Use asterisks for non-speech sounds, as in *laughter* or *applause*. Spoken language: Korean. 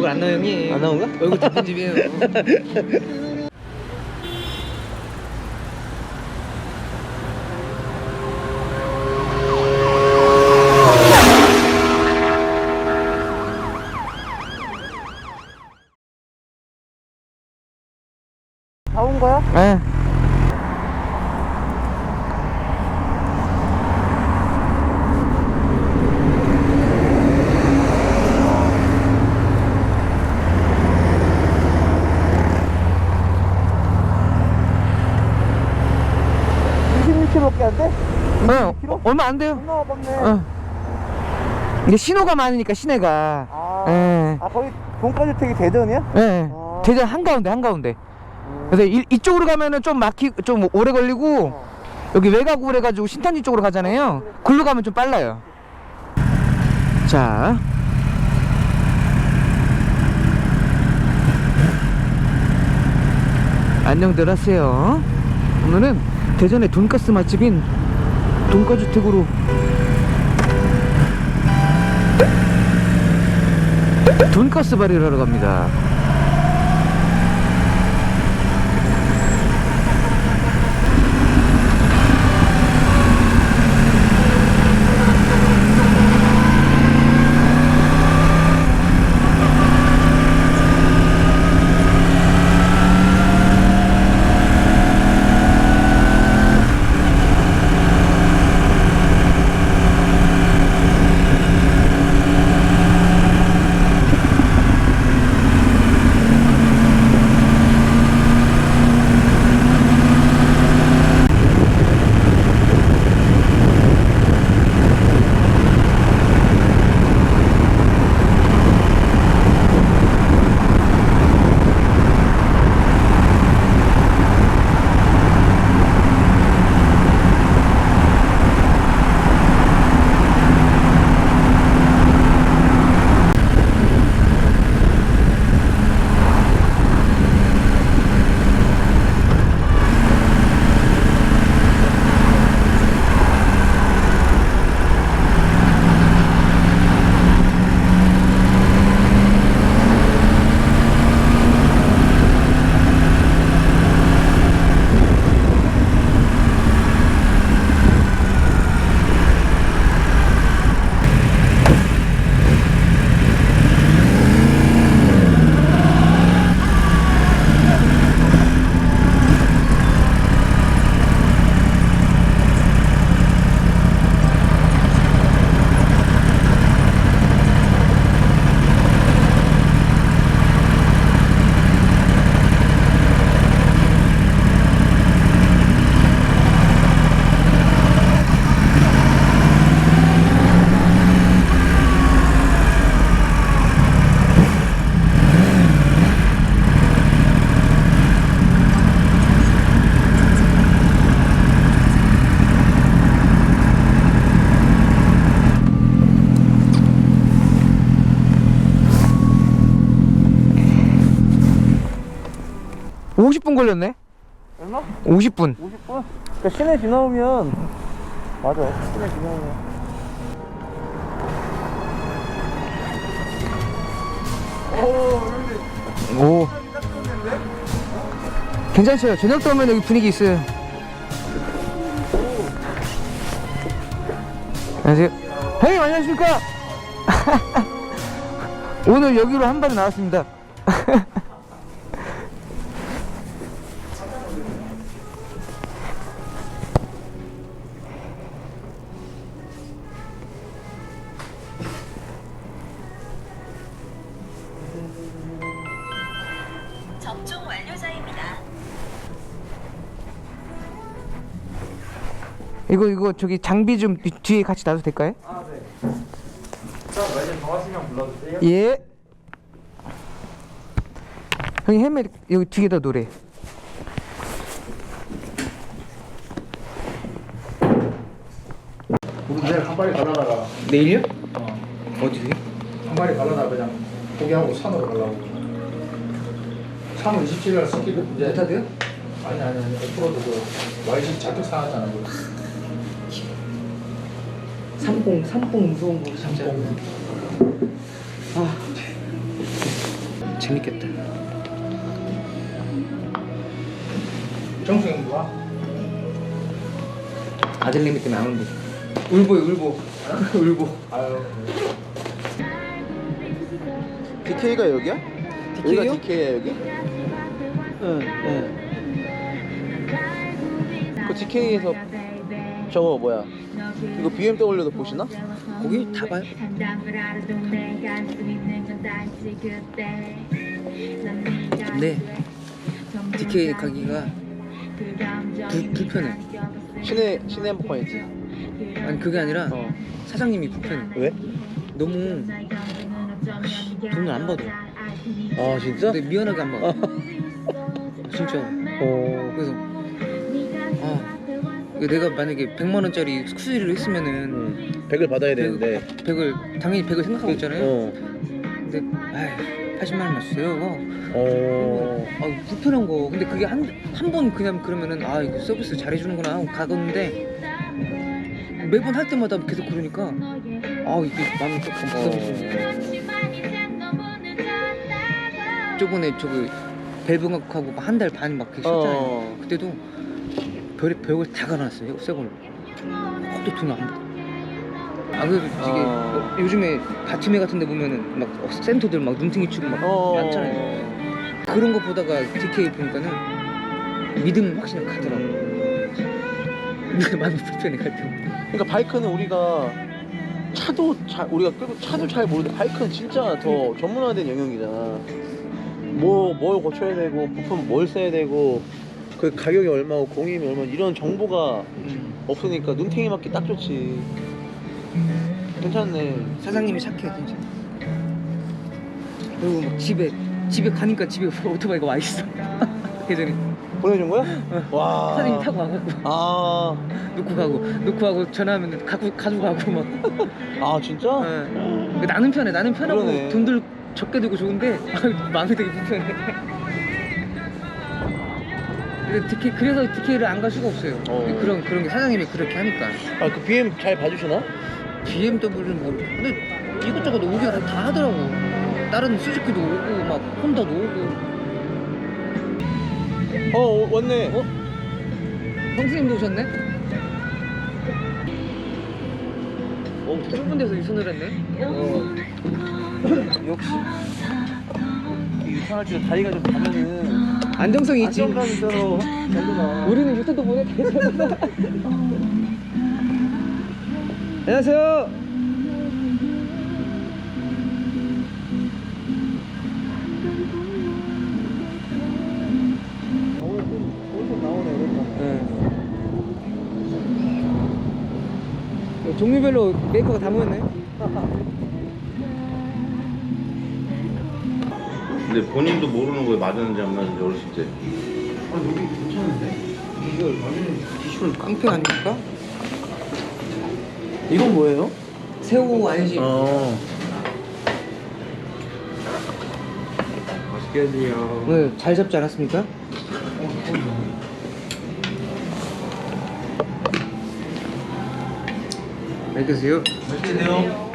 얼굴 안 나와 형님 안 나온가? 얼굴 다 편집이에요 다 온 거야? 네 이 26km밖에 안 돼? 어, 얼마 안 돼요 존나 가깝네. 어. 이게 신호가 많으니까 시내가 아, 예. 아 거기 돈가주택이 대전이야? 예. 아. 대전 한가운데 한가운데 그래서 이, 이쪽으로 가면은 좀 막히 좀 오래 걸리고 어. 여기 외곽으로 해가지고 신탄지 쪽으로 가잖아요 글로 가면 좀 빨라요 자 안녕들 하세요 오늘은 대전의 돈가스 맛집인 돈가주택으로. 돈가스 발휘를 하러 갑니다 오십 분 걸렸네? 얼마? 50분. 50분? 그러니까 시내 지나오면 맞아. 시내 지나오면 오. 괜찮죠? 저녁 때 오면 여기 분위기 있어요. 안녕하세요. 형님 안녕하십니까? *laughs* 오늘 여기로 한 발에 나왔습니다 *laughs* 이거 이거 저기 장비 좀 뒤- 뒤에 같이 놔도 될까요? 아 네. 자 말좀 더 하시면 불러주세요 예 형님 헬멧 여기 뒤에다 놓으래 우리 내일 한 마리 갈라다가 내일요? 어, 어디세요? 한 마리 갈라다가 그냥 포기하고 산으로 가려고 산을 27일 스키를 이제 못하대요? 아니 아니 아니 앞으로도 그 YG 자격 사하잖아 그 삼봉 삼봉 무서운 거 진짜. 아 재밌겠다. 정수형 좋아? 아들내미 때문에 안 온대. 울보요 울보. 울보. *laughs* 아유 DK가 여기야? DK 요? 여기가 DK야 여기? 응. 응. 그 DK에서 저거 뭐야? 이거 BMW도 보시나? 거기 다 봐요. 네. DK 가기가 불, 불편해. 시내 시내 한복판이지. 아니 그게 아니라 어. 사장님이 불편해. 왜? 너무 돈을 안 받아. 아 진짜? 근데 미안하게 안 받아. *laughs* 진짜. 어. 그래서 아 내가 만약에 100만 원짜리 수리를 했으면은 음, 100을 받아야 되는데. 100을 당연히 100을 생각하고 있잖아요. 어. 근데 아이 80만 원만 주세요. 어. 아 불편한 거. 근데 그게 한 한 번 그냥 그러면은 아 이거 서비스 잘해주는구나 하고 가겠는데 매번 할 때마다 계속 그러니까 아 이게 마음이 조금 답답해지네. 저번에 저기 벨붕학하고 한 달 반막 쉬었잖아요. 어. 그때도 별에 벽을 다 갈아놨어요. 새 걸로. 그것도 돈을 안 받아. 아 그래도 이게 어. 뭐 요즘에 다치매 같은 데 보면은 막 센터들 막 눈탱이 치고 막 어. 많잖아요. 그런 거 보다가 DK 보니까는 믿음 확실히 가더라고. 근데 마음이 불편해 갈 때마다. 그러니까 바이크는 우리가 차도 잘 우리가 끌고 차도 잘 모르는데 바이크는 진짜 더 전문화된 영역이잖아. 뭐뭘 고쳐야 되고 부품 뭘 써야 되고 그 가격이 얼마고 공임이 얼마 이런 정보가 없으니까 눈탱이 맞기 딱 좋지. 괜찮네. 사장님이 착해 진짜. 그리고 막 집에 집에 가니까 집에 *laughs* 오토바이가 와 있어. *laughs* 예전에 보내준 거야? 와. 사장님 타고 와갖고 아, 놓고 가고 놓고 가고 전화하면 가고 가져가고 막. 아 진짜? 예. 나는 편해 나는 편하고 그러네. 돈들 적게 들고 좋은데 *laughs* 마음이 되게 불편해. DK 그래서 DK를 안 갈 수가 없어요. 어. 그런 그런 게 사장님이 그렇게 하니까. 아 그 BM 잘 봐주시나? BMW는 뭐 근데 이것저것 오게 다 하더라고. 다른 수즈키도 오고 막 혼다도 오고. 어 어, 왔네. 어? 형수님도 오셨네? 어, 좁은 데서 유선을 했네. 어. *coughs* 역시 이 유턴할 때 다리가 좀 가면은 안정성이 있지. 안정감. 우리는 유선도 보내 괜찮아. *laughs* 안녕하세요. 네. 종류별로 메이커가 다 모였네. 근데 본인도 모르는 거에 맞았는지 안 맞았는지 어렸을 때. 아 여기 괜찮은데? 이걸 완전 기술 깡패 아닙니까? 이건 뭐예요? 새우 아니지? 어. 맛있게 하세요. 오늘 잘 잡지 않았습니까? 잘 드세요. 맛있게 드세요.